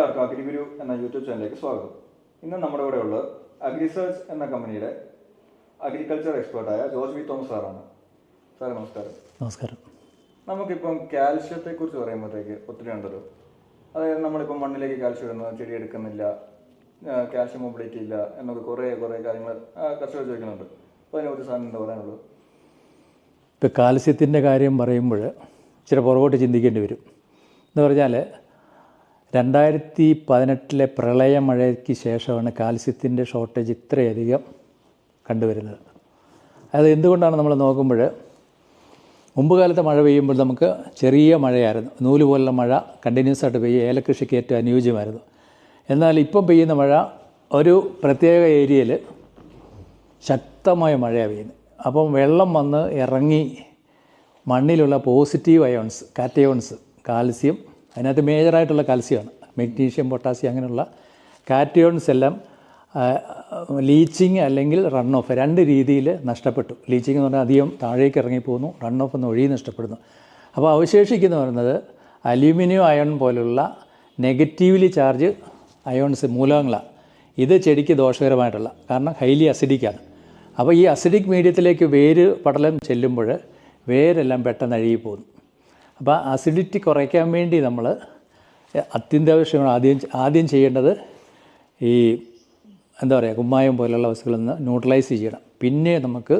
എല്ലാവർക്കും അഗ്രി ഗുരു എന്ന യൂട്യൂബ് ചാനലിലേക്ക് സ്വാഗതം. ഇന്ന് നമ്മുടെ കൂടെ ഉള്ളത് അഗ്രിസേർച്ച് എന്ന കമ്പനിയുടെ അഗ്രികൾച്ചർ എക്സ്പേർട്ടായ ജോസ് വി തോമസ് സാറാണ്. സാറേ നമസ്കാരം. നമസ്കാരം. നമുക്കിപ്പം കാൽഷ്യത്തെ കുറിച്ച് പറയുമ്പോഴത്തേക്ക് ഒത്തിരി ഉണ്ടല്ലോ. അതായത് നമ്മളിപ്പം മണ്ണിലേക്ക് കാൽഷ്യം ഇടുന്നു ചെടി എടുക്കുന്നില്ല കാൽഷ്യം മൊബിലിറ്റി ഇല്ല എന്നൊക്കെ കുറേ കുറേ കാര്യങ്ങൾ കർഷകർ ചോദിക്കുന്നുണ്ട്. അപ്പോൾ അതിനെക്കുറിച്ച് സാറിന് എന്താ പറയാനുള്ളത്? ഇപ്പോൾ കാൽസ്യത്തിന്റെ കാര്യം പറയുമ്പോൾ ഇച്ചിരി പുറകോട്ട് ചിന്തിക്കേണ്ടി വരും. എന്ന് പറഞ്ഞാൽ രണ്ടായിരത്തി പതിനെട്ടിലെ പ്രളയമഴയ്ക്ക് ശേഷമാണ് കാൽസ്യത്തിന്റെ ഷോർട്ടേജ് ഇത്രയധികം കണ്ടുവരുന്നത്. അത് എന്തുകൊണ്ടാണ് നമ്മൾ നോക്കുമ്പോൾ മുമ്പ് കാലത്ത് മഴ പെയ്യുമ്പോൾ നമുക്ക് ചെറിയ മഴയായിരുന്നു. നൂൽ പോലുള്ള മഴ കണ്ടിന്യൂസ് ആയിട്ട് പെയ്യുക ഏലകൃഷിക്ക് ഏറ്റവും അനുയോജ്യമായിരുന്നു. എന്നാൽ ഇപ്പം പെയ്യുന്ന മഴ ഒരു പ്രത്യേക ഏരിയയിൽ ശക്തമായ മഴയാണ് പെയ്യുന്നത്. അപ്പം വെള്ളം വന്ന് ഇറങ്ങി മണ്ണിലുള്ള പോസിറ്റീവ് അയോൺസ് കാറ്റയോൺസ് കാൽസ്യം അതിനകത്ത് മേജറായിട്ടുള്ള കാൽസ്യമാണ്. മെഗ്നീഷ്യം പൊട്ടാസ്യം അങ്ങനെയുള്ള കാറ്റിയോൺസ് എല്ലാം ലീച്ചിങ് അല്ലെങ്കിൽ റൺ ഓഫ് രണ്ട് രീതിയിൽ നഷ്ടപ്പെട്ടു. ലീച്ചിങ് എന്ന് പറഞ്ഞാൽ അധികം താഴേക്ക് ഇറങ്ങിപ്പോകുന്നു റൺ ഓഫ് എന്ന് ഒഴുകി നഷ്ടപ്പെടുന്നു. അപ്പോൾ അവശേഷിക്കുന്ന പറയുന്നത് അലൂമിനിയം അയൺ പോലുള്ള നെഗറ്റീവ്ലി ചാർജ് അയോൺസ് മൂലകങ്ങളാണ്. ഇത് ചെടിക്ക് ദോഷകരമായിട്ടുള്ള കാരണം ഹൈലി അസിഡിക്കാണ് അപ്പോൾ ഈ അസിഡിക് മീഡിയത്തിലേക്ക് വേര് പടലം ചെല്ലുമ്പോൾ വേരെല്ലാം പെട്ടെന്ന് അഴുകി പോകുന്നു അപ്പോൾ അസിഡിറ്റി കുറയ്ക്കാൻ വേണ്ടി നമ്മൾ അത്യന്താവശ്യമാണ് ആദ്യം ആദ്യം ചെയ്യേണ്ടത് ഈ എന്താ പറയുക കുമ്മായം പോലെയുള്ള വസ്തുക്കളിൽ ന്യൂട്രലൈസ് ചെയ്യണം. പിന്നെ നമുക്ക്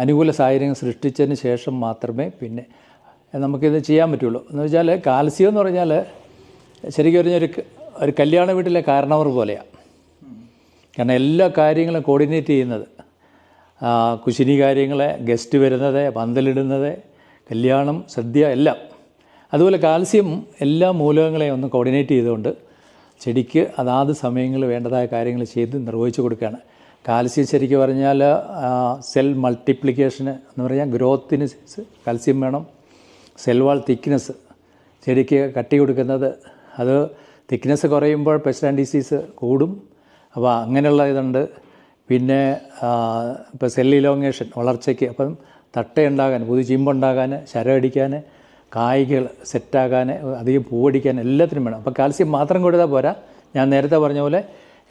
അനുകൂല സാഹചര്യങ്ങൾ സൃഷ്ടിച്ചതിന് ശേഷം മാത്രമേ പിന്നെ നമുക്കിത് ചെയ്യാൻ പറ്റുള്ളൂ. എന്ന് വെച്ചാൽ കാൽസ്യം എന്ന് പറഞ്ഞാൽ ശരിക്കും പറഞ്ഞാൽ ഒരു ഒരു കല്യാണ വീട്ടിലെ കാരണവർ പോലെയാണ് കാരണം എല്ലാ കാര്യങ്ങളും കോർഡിനേറ്റ് ചെയ്യുന്നത്. കുശിനി കാര്യങ്ങളെ ഗസ്റ്റ് വരുന്നത് പന്തലിടുന്നത് കല്യാണം സദ്യ എല്ലാം. അതുപോലെ കാൽസ്യം എല്ലാ മൂലകങ്ങളെയും ഒന്ന് കോർഡിനേറ്റ് ചെയ്തുകൊണ്ട് ചെടിക്ക് അതാത് സമയങ്ങളിൽ വേണ്ടതായ കാര്യങ്ങൾ ചെയ്ത് നിർവഹിച്ചു കൊടുക്കുകയാണ്. കാൽസ്യം ശരിക്കും പറഞ്ഞാൽ സെൽ മൾട്ടിപ്ലിക്കേഷന് എന്ന് പറഞ്ഞാൽ ഗ്രോത്തിന് കാൽസ്യം വേണം. സെൽ വാൾ തിക്നെസ് ചെടിക്ക് കട്ടി കൊടുക്കുന്നത് അത് തിക്നെസ് കുറയുമ്പോൾ പെസ്റ്റ് ആൻഡ് ഡിസീസ് കൂടും. അപ്പോൾ അങ്ങനെയുള്ള ഇതുണ്ട്. പിന്നെ ഇപ്പോൾ സെൽ വളർച്ചയ്ക്ക്. അപ്പം തട്ടയുണ്ടാകാൻ പുതിയ ചിമ്പുണ്ടാകാൻ ശരമടിക്കാൻ കായ്കൾ സെറ്റാകാൻ അധികം പൂവടിക്കാൻ എല്ലാത്തിനും വേണം. അപ്പോൾ കാൽസ്യം മാത്രം കൊടുത്താൽ പോരാ. ഞാൻ നേരത്തെ പറഞ്ഞ പോലെ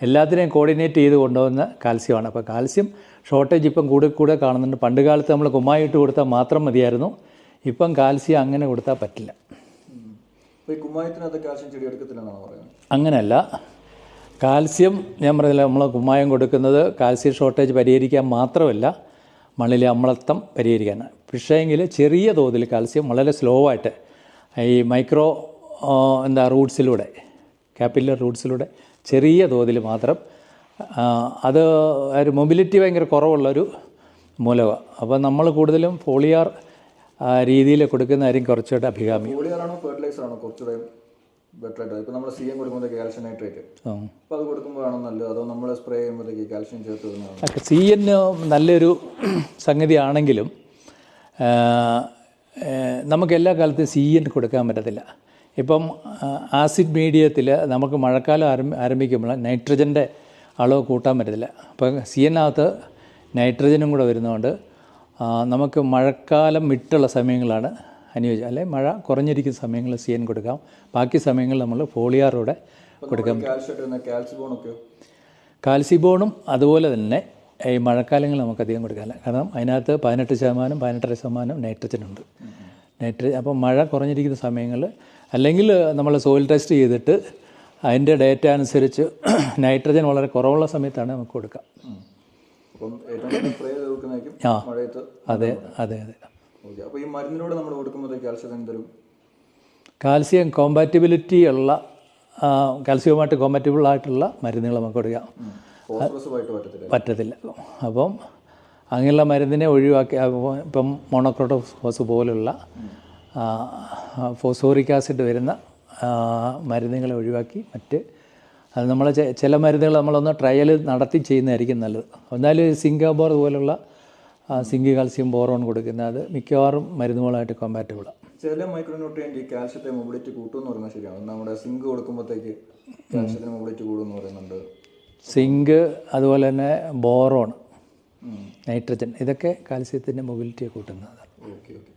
എല്ലാത്തിനെയും കോർഡിനേറ്റ് ചെയ്ത് കൊണ്ടുവന്ന കാൽസ്യമാണ്. അപ്പോൾ കാൽസ്യം ഷോർട്ടേജ് ഇപ്പം കൂടെ കൂടെ കാണുന്നുണ്ട്. പണ്ട് കാലത്ത് നമ്മൾ കുമ്മായിട്ട് കൊടുത്താൽ മാത്രം മതിയായിരുന്നു. ഇപ്പം കാൽസ്യം അങ്ങനെ കൊടുത്താൽ പറ്റില്ല. അങ്ങനെയല്ല. കാൽസ്യം ഞാൻ പറഞ്ഞില്ല നമ്മൾ കുമ്മായം കൊടുക്കുന്നത് കാൽസ്യം ഷോർട്ടേജ് പരിഹരിക്കാൻ മാത്രമല്ല. മണ്ണിലെ അമ്ലത്വം പരിഹരിക്കാൻ പക്ഷേങ്കിൽ ചെറിയ തോതിൽ കാൽസ്യം വളരെ സ്ലോ ആയിട്ട് ഈ മൈക്രോ എന്താ റൂട്ട്സിലൂടെ ക്യാപില്ലർ റൂട്ട്സിലൂടെ ചെറിയ തോതിൽ മാത്രം അത് ഒരു മൊബിലിറ്റി ഭയങ്കര കുറവുള്ളൊരു മൂലക അപ്പോൾ നമ്മൾ കൂടുതലും ഫോളിയാർ രീതിയിൽ കൊടുക്കുന്നതായിരിക്കും കുറച്ചുകൂടെ അഭികാമ്യം. ബെറ്റർ ആയിട്ട് ഇപ്പം നമ്മൾ സി എം കൊടുക്കുമ്പോഴത്തേക്ക് കാൽഷ്യം നൈട്രേറ്റ്. അപ്പോൾ അത് കൊടുക്കുമ്പോഴാണോ നല്ലത്? അതോ നമ്മൾ സ്പ്രേ ചെയ്യുമ്പോഴത്തേക്ക് കാൽഷ്യം ചേർത്ത് സി എൻ നല്ലൊരു സംഗതിയാണെങ്കിലും നമുക്ക് എല്ലാ കാലത്തും സി എൻ കൊടുക്കാൻ പറ്റത്തില്ല. ഇപ്പം ആസിഡ് മീഡിയത്തിൽ നമുക്ക് മഴക്കാലം ആരംഭി ആരംഭിക്കുമ്പോൾ നൈട്രജന്റെ അളവ് കൂട്ടാൻ പറ്റത്തില്ല. അപ്പം സി എന്നകത്ത് നൈട്രജനും കൂടെ വരുന്നതുകൊണ്ട് നമുക്ക് മഴക്കാലം വിട്ടുള്ള സമയങ്ങളാണ് അനുയോജ്യം. അല്ലെ മഴ കുറഞ്ഞിരിക്കുന്ന സമയങ്ങളിൽ സി എൻ കൊടുക്കാം. ബാക്കി സമയങ്ങളിൽ നമ്മൾ ഫോളിയാറോടെ കൊടുക്കാം. കാൽസിബോണും അതുപോലെ തന്നെ ഈ മഴക്കാലങ്ങളിൽ നമുക്ക് അധികം കൊടുക്കാനില്ല കാരണം അതിനകത്ത് പതിനെട്ട് ശതമാനം പതിനെട്ടര ശതമാനം നൈട്രജൻ ഉണ്ട്. നൈട്രജൻ അപ്പോൾ മഴ കുറഞ്ഞിരിക്കുന്ന സമയങ്ങളിൽ അല്ലെങ്കിൽ നമ്മൾ സോയിൽ ടെസ്റ്റ് ചെയ്തിട്ട് അതിന്റെ ഡേറ്റ അനുസരിച്ച് നൈട്രജൻ വളരെ കുറവുള്ള സമയത്താണ് നമുക്ക് കൊടുക്കുക ആ. അതെ അതെ അതെ. ഓക്കെ അപ്പോൾ ഈ മരുന്നിലൂടെ നമ്മൾ കാൽസ്യം എന്തെങ്കിലും? കാൽസ്യം കോമ്പാറ്റബിലിറ്റി ഉള്ള കാൽസ്യവുമായിട്ട് കോമ്പാറ്റബിൾ ആയിട്ടുള്ള മരുന്നുകൾ നമുക്ക് കൊടുക്കാം. പറ്റത്തില്ല അപ്പം അങ്ങനെയുള്ള മരുന്നിനെ ഒഴിവാക്കി ഇപ്പം മോണോക്രോട്ടോഫോസ് പോലുള്ള ഫോസോറിക് ആസിഡ് വരുന്ന മരുന്നുകളെ ഒഴിവാക്കി മറ്റ് അത് നമ്മൾ ചില മരുന്നുകൾ നമ്മളൊന്ന് ട്രയൽ നടത്തി ചെയ്യുന്നതായിരിക്കും നല്ലത്. എന്നാലും സിംഗാബോർ പോലുള്ള സിങ്ക് കാൽസ്യം ബോറോൺ കൊടുക്കുന്നത് അത് മിക്കവാറും മരുന്നുകളായിട്ട് കോമ്പാറ്റബിളാണ് ചില മൈക്രോന്യൂട്രിയന്റ് ഈ കാൽഷ്യത്തെ മൊബിലിറ്റി കൂട്ടുമെന്ന് പറയുന്നത് ശരിയാണ് നമ്മുടെ സിങ്ക് കൊടുക്കുമ്പോഴത്തേക്ക് കാൽഷ്യത്തിന് മൊബിലിറ്റി കൂടുമെന്ന് പറയുന്നുണ്ട്. സിങ്ക് അതുപോലെ തന്നെ ബോറോൺ നൈട്രജൻ ഇതൊക്കെ കാൽസ്യത്തിന്റെ മൊബിലിറ്റിയെ കൂട്ടുന്നതാണ് ഓക്കെ ഓക്കെ.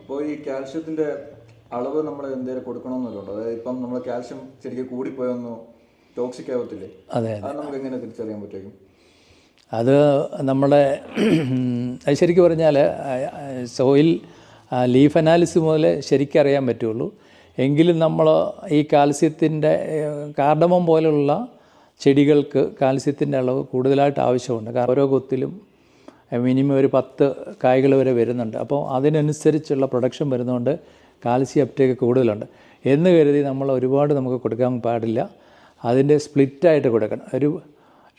അപ്പോൾ ഈ കാൽഷ്യത്തിന്റെ അളവ് നമ്മൾ എന്തെങ്കിലും കൊടുക്കണമെന്നല്ലോ അതായത് ഇപ്പം നമ്മൾ കാൽഷ്യം ശരിക്കും കൂടിപ്പോയൊന്നും ടോക്സിക് ആവത്തില്ലേ? അതെ. അത് നമുക്ക് എങ്ങനെ തിരിച്ചറിയാൻ പറ്റും? അത് നമ്മുടെ അത് ശരിക്കും പറഞ്ഞാൽ സോയിൽ ലീഫ് അനാലിസിസ് മുതൽ ശരിക്കും അറിയാൻ പറ്റുള്ളൂ. എങ്കിലും നമ്മൾ ഈ കാൽസ്യത്തിന്റെ കാർഡമം പോലെയുള്ള ചെടികൾക്ക് കാൽസ്യത്തിന്റെ അളവ് കൂടുതലായിട്ട് ആവശ്യമുണ്ട്. കാരണം ഓരോ കൊത്തിലും മിനിമം ഒരു പത്ത് കായ്കൾ വരെ വരുന്നുണ്ട്. അപ്പോൾ അതിനനുസരിച്ചുള്ള പ്രൊഡക്ഷൻ വരുന്നതുകൊണ്ട് കാൽസ്യം അപ്റ്റേക്ക് കൂടുതലുണ്ട്. എന്ന് കരുതി നമ്മൾ ഒരുപാട് നമുക്ക് കൊടുക്കാൻ പാടില്ല. അതിന്റെ സ്പ്ലിറ്റായിട്ട് കൊടുക്കണം. ഒരു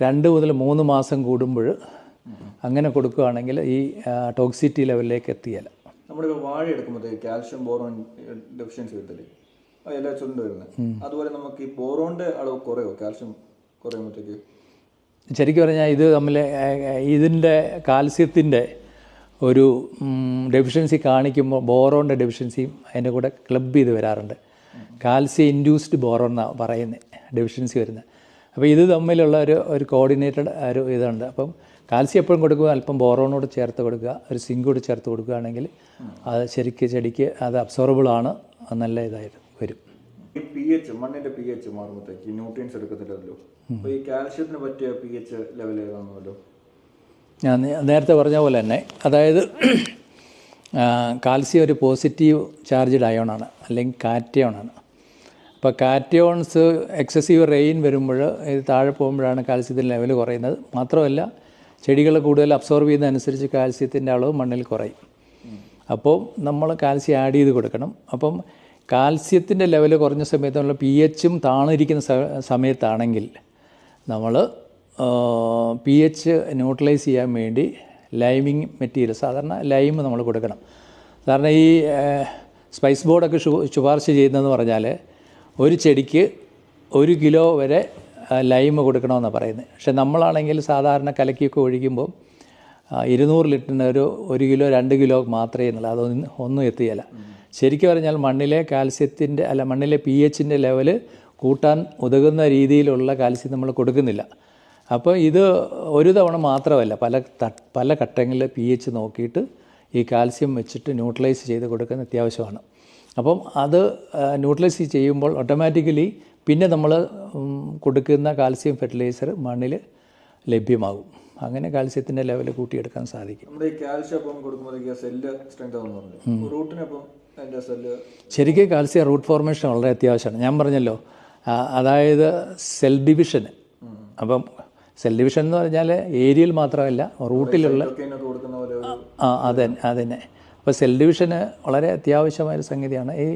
രണ്ട് മുതൽ മൂന്ന് മാസം കൂടുമ്പോൾ അങ്ങനെ കൊടുക്കുകയാണെങ്കിൽ ഈ ടോക്സിറ്റി ലെവലിലേക്ക് എത്തിയാൽ. നമ്മളിപ്പോൾ വാഴ എടുക്കുമ്പോൾ കാൽഷ്യം ബോറോൺ ഡെഫിഷ്യൻസി വരത്തില്ലേ എല്ലാ ചുരുണ്ട് വരുന്നത്. അതുപോലെ നമുക്ക് ഈ ബോറോണിന്റെ അളവ് കുറയോ? കാൽഷ്യം കുറയുമ്പോഴത്തേക്ക്? ശരിക്കും പറഞ്ഞാൽ ഇത് തമ്മിൽ ഇതിന്റെ കാൽസ്യത്തിന്റെ ഒരു ഡെഫിഷ്യൻസി കാണിക്കുമ്പോൾ ബോറോണിന്റെ ഡെഫിഷ്യൻസിയും അതിന്റെ കൂടെ ക്ലബ് ചെയ്ത് വരാറുണ്ട്. കാൽസ്യം ഇൻഡ്യൂസ്ഡ് ബോറോൺ എന്നാണ് പറയുന്നത് ഡെഫിഷ്യൻസി വരുന്നത്. അപ്പോൾ ഇത് തമ്മിലുള്ള ഒരു ഒരു കോർഡിനേറ്റഡ് ഒരു ഇതുണ്ട്. അപ്പം കാൽസ്യം എപ്പോഴും കൊടുക്കുക അല്പം ബോറോണോട് ചേർത്ത് കൊടുക്കുക ഒരു സിങ്കോട് ചേർത്ത് കൊടുക്കുകയാണെങ്കിൽ അത് ശരിക്ക് ചെടിക്ക് അത് അബ്സോർബിൾ ആണ് നല്ല ഇതായിട്ട് വരും. ഈ പി എച്ച് മണ്ണിന്റെ പി എച്ച് മാറുമ്പോഴത്തേക്ക് ന്യൂട്രിയൻസ് എടുക്കത്തില്ലല്ലോ അപ്പോൾ ഈ കാൽഷ്യത്തിന് പറ്റിയ പി എച്ച് ലെവൽ ഏതാണല്ലോ ഞാൻ നേരത്തെ പറഞ്ഞ പോലെ തന്നെ അതായത് കാൽസ്യം ഒരു പോസിറ്റീവ് ചാർജ്ഡ് അയോണാണ് അല്ലെങ്കിൽ കാറ്റയോണാണ് അപ്പോൾ കാറ്റയോൺസ് എക്സസീവ് റെയിൻ വരുമ്പോൾ ഇത് താഴെ പോകുമ്പോഴാണ് കാൽസ്യത്തിന്റെ ലെവൽ കുറയുന്നത്. മാത്രമല്ല ചെടികൾ കൂടുതൽ അബ്സോർബ് ചെയ്യുന്നതനുസരിച്ച് കാൽസ്യത്തിന്റെ അളവ് മണ്ണിൽ കുറയും. അപ്പോൾ നമ്മൾ കാൽസ്യം ആഡ് ചെയ്ത് കൊടുക്കണം. അപ്പം കാൽസ്യത്തിന്റെ ലെവൽ കുറഞ്ഞ സമയത്ത് നമ്മൾ പി എച്ചും താണിരിക്കുന്ന സമയത്താണെങ്കിൽ നമ്മൾ പി എച്ച് ന്യൂട്രലൈസ് ചെയ്യാൻ വേണ്ടി ലൈമിങ് മെറ്റീരിയൽ സാധാരണ ലൈം നമ്മൾ കൊടുക്കണം. സാധാരണ ഈ സ്പൈസ് ബോർഡൊക്കെ ശുപാർശ ചെയ്യുന്നതെന്ന് പറഞ്ഞാൽ ഒരു ചെടിക്ക് ഒരു കിലോ വരെ ലൈമ് കൊടുക്കണമെന്നാണ് പറയുന്നത്. പക്ഷെ നമ്മളാണെങ്കിൽ സാധാരണ കലക്കിയൊക്കെ ഒഴിക്കുമ്പോൾ ഇരുന്നൂറ് ലിറ്ററിന് ഒരു ഒരു കിലോ രണ്ട് കിലോ മാത്രമേ എന്നുള്ളൂ അതൊന്നും ഒന്നും എത്തിയല്ല ശരിക്കും പറഞ്ഞാൽ മണ്ണിലെ കാൽസ്യത്തിന്റെ അല്ല മണ്ണിലെ പി എച്ചിന്റെ ലെവൽ കൂട്ടാൻ ഉതകുന്ന രീതിയിലുള്ള കാൽസ്യം നമ്മൾ കൊടുക്കുന്നില്ല. അപ്പോൾ ഇത് ഒരു തവണ മാത്രമല്ല പല പല ഘട്ടങ്ങളിൽ പി എച്ച് നോക്കിയിട്ട് ഈ കാൽസ്യം വെച്ചിട്ട് ന്യൂട്രലൈസ് ചെയ്ത് കൊടുക്കുന്ന അത്യാവശ്യമാണ്. അപ്പം അത് ന്യൂട്രലൈസ് ചെയ്യുമ്പോൾ ഓട്ടോമാറ്റിക്കലി പിന്നെ നമ്മൾ കൊടുക്കുന്ന കാൽസ്യം ഫെർട്ടിലൈസർ മണ്ണിൽ ലഭ്യമാകും. അങ്ങനെ കാൽസ്യത്തിന്റെ ലെവൽ കൂട്ടിയെടുക്കാൻ സാധിക്കും. നമ്മുടെ ഈ കാൽഷ്യം അപ്പം സെല്ല് സ്ട്രെങ്ത് റൂട്ടിനപ്പം ശരിക്കും കാൽസ്യം റൂട്ട് ഫോർമേഷൻ വളരെ അത്യാവശ്യമാണ്. ഞാൻ പറഞ്ഞല്ലോ അതായത് സെൽ ഡിവിഷൻ അപ്പം സെൽ ഡിവിഷൻ എന്ന് പറഞ്ഞാൽ ഏരിയയിൽ മാത്രമല്ല റൂട്ടിലുള്ള ആ അതെ അതന്നെ. അപ്പോൾ സെൽ ഡിവിഷന് വളരെ അത്യാവശ്യമായ ഒരു സംഗതിയാണ്. ഈ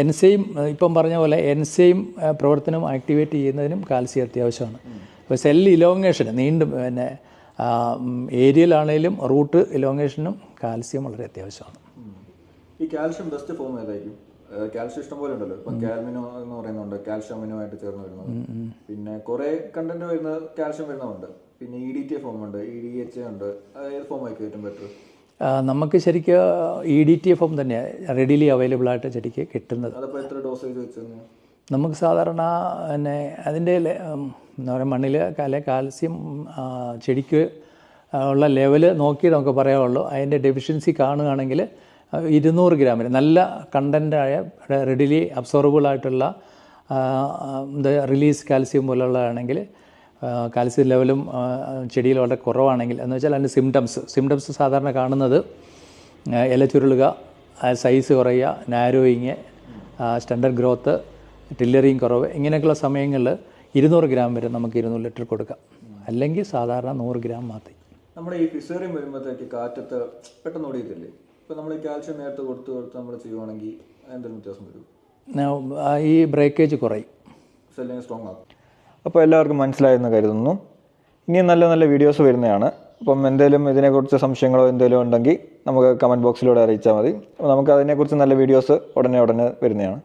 എൻസൈം ഇപ്പം പറഞ്ഞ പോലെ എൻസൈം പ്രവർത്തനം ആക്ടിവേറ്റ് ചെയ്യുന്നതിനും കാൽസ്യം അത്യാവശ്യമാണ്. അപ്പോൾ സെൽ ഇലോങ്ങേഷൻ നീണ്ടും പിന്നെ ഏരിയയിലാണെങ്കിലും റൂട്ട് ഇലോങ്ങേഷനും കാൽസ്യം വളരെ അത്യാവശ്യമാണ്. ഈ കാൽഷ്യം ബെസ്റ്റ് ഫോം ഏതായിരിക്കും? കാൽഷ്യം ഇഷ്ടം പോലെ ഉണ്ടല്ലോ. ഇപ്പം കാൽമിനോ എന്ന് പറയുന്നുണ്ട്. കാൽഷ്യം അമിനോ ആയിട്ട് ചേർന്ന് വരുന്നത്. പിന്നെ കുറെ കണ്ടന്റ് വരുന്ന കാൽഷ്യം വരുന്നതുണ്ട്. പിന്നെ ഇ ഡി ടി ഫോം ഉണ്ട്. ഇ ഡി എച്ച് ഉണ്ട്. ഏത് ഫോമായിരിക്കും ഏറ്റവും ബെറ്റർ നമുക്ക് ശരിക്കും E D T F M തന്നെയാണ് റെഡിലി അവൈലബിൾ ആയിട്ട് ചെടിക്ക് കിട്ടുന്നത്. നമുക്ക് സാധാരണ പിന്നെ അതിന്റെ എന്താ പറയുക മണ്ണിൽ കല കാൽസ്യം ചെടിക്ക് ഉള്ള ലെവൽ നോക്കി നമുക്ക് പറയാവുള്ളൂ. അതിന്റെ ഡെഫിഷ്യൻസി കാണുകയാണെങ്കിൽ ഇരുന്നൂറ് ഗ്രാമിന് നല്ല കണ്ടന്റായ റെഡിലി അബ്സോർബിൾ ആയിട്ടുള്ള റിലീസ് കാൽസ്യം പോലുള്ളതാണെങ്കിൽ കാൽസ്യം ലെവലും ചെടിയിൽ വളരെ കുറവാണെങ്കിൽ എന്ന് വെച്ചാൽ അതിന്റെ സിംറ്റംസ് സിംറ്റംസ് സാധാരണ കാണുന്നത് ഇല ചുരുളുക സൈസ് കുറയുക നാരോയിങ് സ്റ്റാൻഡേർഡ് ഗ്രോത്ത് ടില്ലറിങ് കുറവ് ഇങ്ങനെയൊക്കെയുള്ള സമയങ്ങളിൽ ഇരുന്നൂറ് ഗ്രാം വരെ നമുക്ക് ഇരുന്നൂറ് ലിറ്റർ കൊടുക്കാം. അല്ലെങ്കിൽ സാധാരണ നൂറ് ഗ്രാം മാത്രം. നമ്മുടെ ഈ ഫിസേറിയം വരുമ്പോഴത്തേക്ക് കാറ്റത്ത് പെട്ടെന്ന് ഓടിയത്തില്ലേ ഇപ്പം നമ്മൾ ഈ കാൽഷ്യം നേരത്തെ കൊടുത്ത് കൊടുത്ത് നമ്മൾ ചെയ്യുവാണെങ്കിൽ എന്തെങ്കിലും വ്യത്യാസം വരും. ഈ ബ്രേക്കേജ് കുറയും. സ്ട്രോങ് ആക്കും. അപ്പോൾ എല്ലാവർക്കും മനസ്സിലായെന്ന് കരുതുന്നു. ഇനിയും നല്ല നല്ല വീഡിയോസ് വരുന്നതാണ്. അപ്പം എന്തെങ്കിലും ഇതിനെക്കുറിച്ച് സംശയങ്ങളോ എന്തെങ്കിലും ഉണ്ടെങ്കിൽ നമുക്ക് കമന്റ് ബോക്സിലൂടെ അറിയിച്ചാൽ മതി. അപ്പോൾ നമുക്ക് അതിനെക്കുറിച്ച് നല്ല വീഡിയോസ് ഉടനെ ഉടനെ വരുന്നതാണ്.